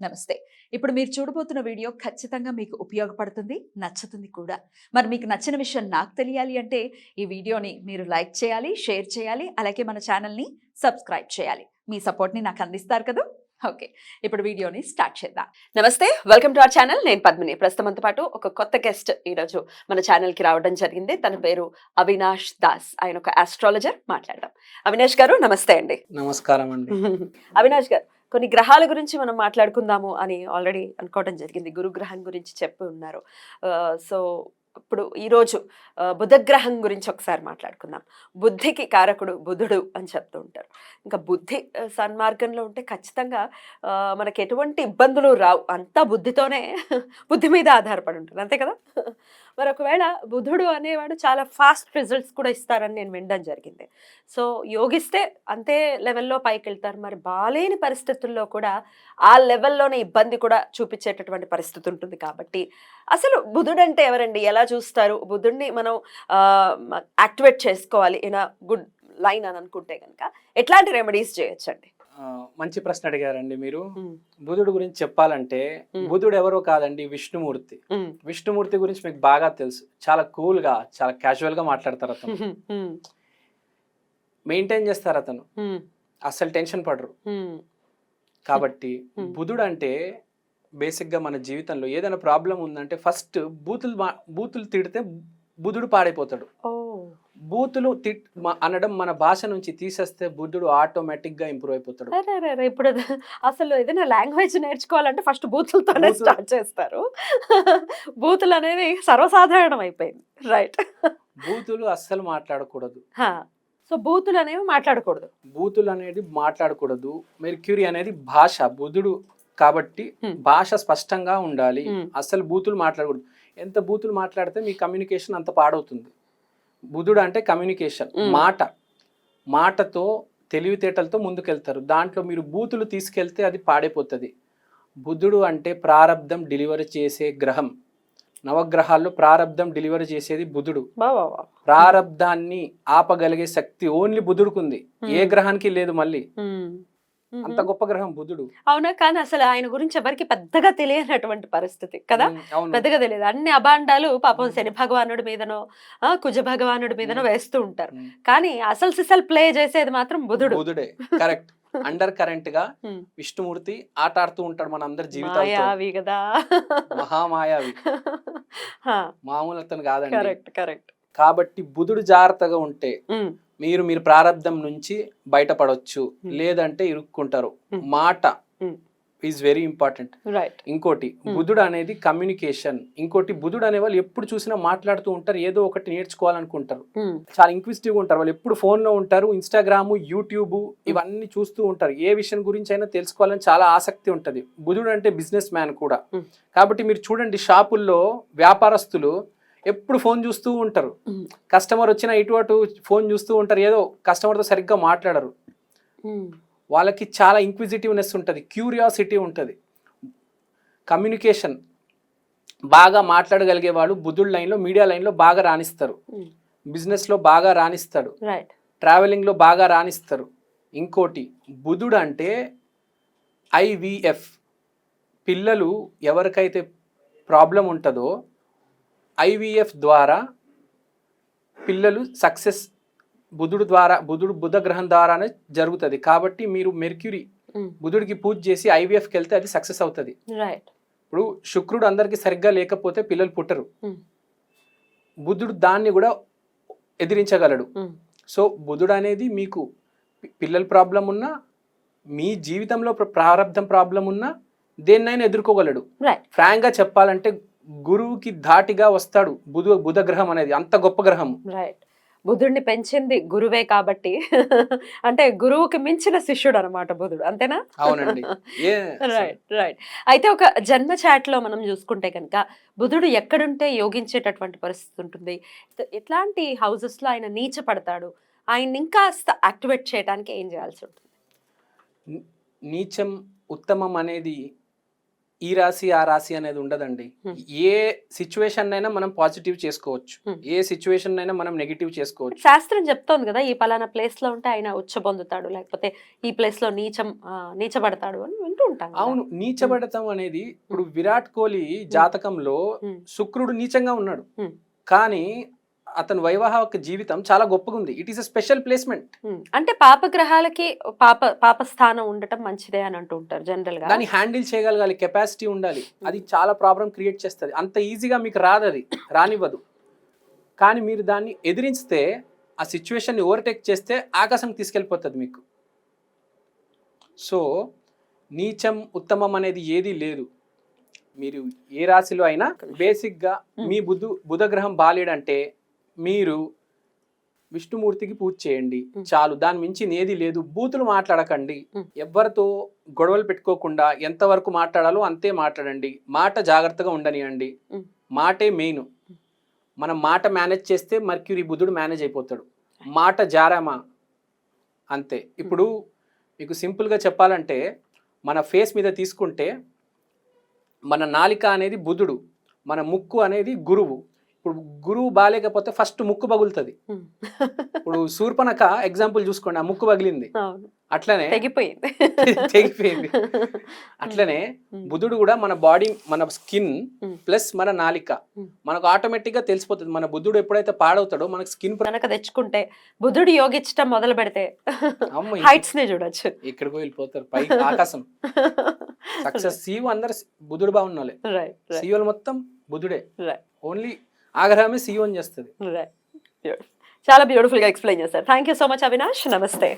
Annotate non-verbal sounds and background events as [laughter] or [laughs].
నమస్తే. ఇప్పుడు మీరు చూడబోతున్న వీడియో ఖచ్చితంగా మీకు ఉపయోగపడుతుంది నచ్చుతుంది కూడా. మరి మీకు నచ్చిన విషయం నాకు తెలియాలి అంటే ఈ వీడియోని మీరు లైక్ చేయాలి షేర్ చేయాలి అలాగే మన ఛానల్ని సబ్స్క్రైబ్ చేయాలి. మీ సపోర్ట్ని నాకు అందిస్తారు కదా? ఓకే. ఇప్పుడు వీడియోని స్టార్ట్ చేద్దాం. నమస్తే వెల్కమ్ టు అవర్ ఛానల్. నేను పద్మిని. ప్రస్తుతంతో పాటు ఒక కొత్త గెస్ట్ ఈరోజు మన ఛానల్కి రావడం జరిగింది. తన పేరు అవినాష్ దాస్. ఆయన ఒక ఆస్ట్రాలజర్ మాట్లాడదాం. అవినాష్ గారు నమస్తే అండి. నమస్కారం అండి. [laughs] అవినాష్ గారు కొన్ని గ్రహాల గురించి మనం మాట్లాడుకుందాము అని ఆల్రెడీ అనుకోవడం జరిగింది. గురుగ్రహం గురించి చెప్పి ఉన్నారు. సో ఇప్పుడు ఈరోజు బుధగ్రహం గురించి ఒకసారి మాట్లాడుకుందాం. బుద్ధికి కారకుడు బుధుడు అని చెప్తూ ఉంటారు. ఇంకా బుద్ధి సన్మార్గంలో ఉంటే ఖచ్చితంగా మనకి ఎటువంటి ఇబ్బందులు రావు. అంతా బుద్ధితోనే బుద్ధి మీద ఆధారపడి ఉంటుంది. అంతే కదా? మరి ఒకవేళ బుధుడు అనేవాడు చాలా ఫాస్ట్ రిజల్ట్స్ కూడా ఇస్తారని నేను వినడం జరిగింది. సో యోగిస్తే అంతే లెవెల్లో పైకి వెళ్తారు మరి బాలేని పరిస్థితుల్లో కూడా ఆ లెవెల్లోనే ఇబ్బంది కూడా చూపించేటటువంటి పరిస్థితి ఉంటుంది కాబట్టి అసలు బుధుడు అంటే ఎవరండి? ఎలా చూస్తారు? బుధుడిని మనం యాక్టివేట్ చేసుకోవాలి ఇన్ గుడ్ లైన్ అని అనుకుంటే కనుక ఎట్లాంటి రెమెడీస్ చేయొచ్చండి? మంచి ప్రశ్న అడిగారండి మీరు. బుధుడు గురించి చెప్పాలంటే. బుధుడు ఎవరో కాదండి విష్ణుమూర్తి. విష్ణుమూర్తి గురించి మీకు బాగా తెలుసు చాలా కూల్గా చాలా క్యాజువల్గా మాట్లాడతారు అతను. మెయింటైన్ చేస్తారు అతను. అస్సలు టెన్షన్ పడరు. కాబట్టి. బుధుడు అంటే బేసిక్గా మన జీవితంలో ఏదైనా ప్రాబ్లం ఉందంటే ఫస్ట్ బూతులు బూతులు తిడితే బుధుడు పాడైపోతాడు. ఓ. బూతులు తిట్ అనడం మన భాష నుంచి తీసేస్తే బుద్ధుడు ఆటోమేటిక్గా ఇంప్రూవ్ అయిపోతాడు. ఇప్పుడు అసలు ఏదైనా లాంగ్వేజ్ నేర్చుకోవాలంటే ఫస్ట్ బూతులతోనే బూతులు. స్టార్ట్ చేస్తారు. బూతులు అనేది సర్వసాధారణం అయిపోయింది. రైట్. బూతులు అస్సలు మాట్లాడకూడదు. సో బూతులు అనేవి మాట్లాడకూడదు. బూతులు అనేది మాట్లాడకూడదు. మెర్క్యూరీ అనేది భాష. బుధుడు కాబట్టి. భాష స్పష్టంగా ఉండాలి. అసలు బూతులు మాట్లాడకూడదు. ఎంత బూతులు మాట్లాడితే మీ కమ్యూనికేషన్ అంత పాడవుతుంది. బుధుడు అంటే కమ్యూనికేషన్. మాట. మాటతో తెలివితేటలతో ముందుకెళ్తారు. దాంట్లో మీరు బూతులు తీసుకెళ్తే అది పాడైపోతుంది. బుధుడు అంటే ప్రారబ్ధం డెలివరీ చేసే గ్రహం. నవగ్రహాల్లో ప్రారబ్ధం డెలివరీ చేసేది బుధుడు. బావా ప్రారబ్ధాన్ని ఆపగలిగే శక్తి ఓన్లీ బుధుడుకుంది. ఏ. గ్రహానికి లేదు మళ్ళీ. అంత గొప్ప గ్రహం బుధుడు. అవునా? కానీ అసలు ఆయన గురించి ఎవరికి పెద్దగా తెలియనటువంటి పరిస్థితి కదా? పెద్దగా తెలియదు. అన్ని అభాండాలు పాపం. శని భగవానుడి మీదనో ఆ, కుజ భగవానుడి మీదనో. వేస్తూ ఉంటారు. కానీ అసలు సిసలు ప్లే చేసేది మాత్రం బుధుడు. బుధుడే. కరెక్ట్. అండర్ కరెంట్గా. [laughs] విష్ణుమూర్తి ఆట ఆడుతూ ఉంటాడు మన అందరి మాయావి కదా. మహామాయావి. [laughs] మామూలు అతను కాదండి. Correct correct. కాబట్టి బుధుడు జాగ్రత్తగా ఉంటే మీరు మీరు ప్రారంధం నుంచి బయటపడవచ్చు Hmm. లేదంటే ఇరుక్కుంటారు. Hmm. మాట. ఈజ్ వెరీ ఇంపార్టెంట్ రైట్ ఇంకోటి Hmm. బుధుడు అనేది కమ్యూనికేషన్ ఇంకోటి బుధుడు అనే వాళ్ళు ఎప్పుడు చూసినా మాట్లాడుతూ ఉంటారు. ఏదో ఒకటి నేర్చుకోవాలనుకుంటారు. చాలా ఇంక్విజిటివ్ ఉంటారు. వాళ్ళు ఎప్పుడు phone లో ఉంటారు ఇన్స్టాగ్రామ్ యూట్యూబ్ ఇవన్నీ చూస్తూ ఉంటారు. ఏ విషయం గురించి అయినా తెలుసుకోవాలని చాలా ఆసక్తి ఉంటుంది. బుధుడు అంటే బిజినెస్ మ్యాన్ కూడా. కాబట్టి మీరు చూడండి షాపుల్లో వ్యాపారస్తులు ఎప్పుడు ఫోన్ చూస్తూ ఉంటారు. కస్టమర్ వచ్చినా ఇటు అటు ఫోన్ చూస్తూ ఉంటారు. ఏదో కస్టమర్తో సరిగ్గా మాట్లాడరు. వాళ్ళకి చాలా ఇంక్విజిటివ్నెస్ ఉంటుంది. క్యూరియాసిటీ ఉంటుంది. కమ్యూనికేషన్ బాగా మాట్లాడగలిగే వాళ్ళు బుద్ధుడు లైన్లో మీడియా లైన్లో బాగా రాణిస్తారు. బిజినెస్లో బాగా రాణిస్తాడు ట్రావెలింగ్లో బాగా రాణిస్తారు. ఇంకోటి బుధుడు అంటే ఐవిఎఫ్ పిల్లలు ఎవరికైతే ప్రాబ్లం ఉంటుందో ఐవిఎఫ్ ద్వారా పిల్లలు సక్సెస్ బుధుడు ద్వారా బుధుడు బుధ గ్రహం ద్వారానే జరుగుతుంది. కాబట్టి మీరు మెర్క్యూరీ బుధుడికి పూజ చేసి ఐవీఎఫ్కి వెళ్తే అది సక్సెస్ అవుతుంది. ఇప్పుడు శుక్రుడు అందరికి సరిగ్గా లేకపోతే పిల్లలు పుట్టరు. బుధుడు దాన్ని కూడా ఎదిరించగలడు. సో బుధుడు అనేది మీకు పిల్లల ప్రాబ్లం ఉన్నా మీ జీవితంలో ప్ర- ప్రారంధం ప్రాబ్లం ఉన్నా దేన్నైనా ఎదుర్కోగలడు. ఫ్రాంక్గా చెప్పాలంటే గురువుకి ధాటిగా వస్తాడు బుధ బుధ గ్రహం అనేది అంత గొప్ప గ్రహం రైట్ బుధుడిని పెంచింది గురువే కాబట్టి అంటే గురువుకి మించిన శిష్యుడు అనమాట బుధుడు అంతేనా? అవునండి. రైట్ రైట్ [laughs] అయితే ఒక జన్మ చాట్లో మనం చూసుకుంటే కనుక బుధుడు ఎక్కడుంటే యోగించేటటువంటి పరిస్థితి ఉంటుంది. ఎట్లాంటి హౌసెస్లో ఆయన నీచ పడతాడు ఆయన ఇంకాస్త యాక్టివేట్ చేయడానికి ఏం చేయాల్సి ఉంటుంది? నీచం ఉత్తమం అనేది ఈ రాశి ఆ రాశి అనేది ఉండదండి. ఏ సిచ్యువేషన్ అయినా మనం పాజిటివ్ చేసుకోవచ్చు. ఏ సిచ్యువేషన్ అయినా మనం నెగిటివ్ చేసుకోవచ్చు శాస్త్రం చెప్తోంది కదా ఈ పలానా ప్లేస్లో ఉంటే ఆయన ఉచ్చ పొందుతాడు లేకపోతే ఈ ప్లేస్లో నీచం నీచబడతాడు అని వింటూ ఉంటాం. అవును నీచబడతాం అనేది ఇప్పుడు విరాట్ కోహ్లీ జాతకంలో శుక్రుడు నీచంగా ఉన్నాడు. కానీ అతని వైవాహిక జీవితం చాలా గొప్పగా ఉంది it is a special placement. అంటే పాపగ్రహాలకి పాప పాప స్థానం ఉండటం మంచిదే అని అంటూ ఉంటారు జనరల్గా. దాన్ని హ్యాండిల్ చేయగలగాలి కెపాసిటీ ఉండాలి. అది చాలా ప్రాబ్లం క్రియేట్ చేస్తుంది. అంత ఈజీగా మీకు రాదు అది రానివ్వదు. కానీ మీరు దాన్ని ఎదిరిస్తే ఆ సిచ్యువేషన్ని ఓవర్టేక్ చేస్తే ఆకాశం తీసుకెళ్ళిపోతుంది మీకు. సో నీచం ఉత్తమం అనేది ఏది లేదు. మీరు ఏ రాశిలో అయినా బేసిక్గా మీ బుధు బుధగ్రహం బాలేడంటే మీరు విష్ణుమూర్తికి పూజ చేయండి. చాలు. దాని మించి ఏది లేదు. బూతులు మాట్లాడకండి. ఎవ్వరితో గొడవలు పెట్టుకోకుండా ఎంతవరకు మాట్లాడాలో అంతే మాట్లాడండి. మాట జాగ్రత్తగా ఉండనియండి. మాటే మెయిన్. మనం మాట మేనేజ్ చేస్తే మర్క్యూరీ బుధుడు మేనేజ్ అయిపోతాడు. మాట జారామా? అంతే. ఇప్పుడు మీకు సింపుల్గా చెప్పాలంటే మన ఫేస్ మీద తీసుకుంటే మన నాలిక అనేది బుధుడు మన ముక్కు అనేది గురువు. ఇప్పుడు గురువు బాగాలేకపోతే ఫస్ట్ ముక్కు పగులుతుంది. ఇప్పుడు శూర్పణక ఎగ్జాంపుల్ చూసుకోండి ఆ ముక్కు పగిలింది అట్లనే తెగిపోయింది. తెగిపోయింది. అట్లనే. బుధుడు కూడా మన బాడీ మన స్కిన్. ప్లస్ మన నాలిక. మనకు ఆటోమేటిక్గా తెలిసిపోతుంది. మన బుద్ధుడు ఎప్పుడైతే పాడవుతాడో మనకు స్కిన్ కనుక తెచ్చుకుంటే బుధుడు యోగించటం మొదలు పెడితే హైట్స్ నే చూడొచ్చు. ఎక్కడికో వెళ్ళిపోతారు పై ఆకాశం. [laughs] సక్సెస్ సీఓ అందరు బుధుడు బాగున్నాలే. సీఓలు మొత్తం బుధుడే. ఓన్లీ ఆగ్రహమే సీఓ అని చేస్తుంది. చాలా బ్యూటిఫుల్గా ఎక్స్ప్లెయిన్ చేస్తారు thank you so much Avinash నమస్తే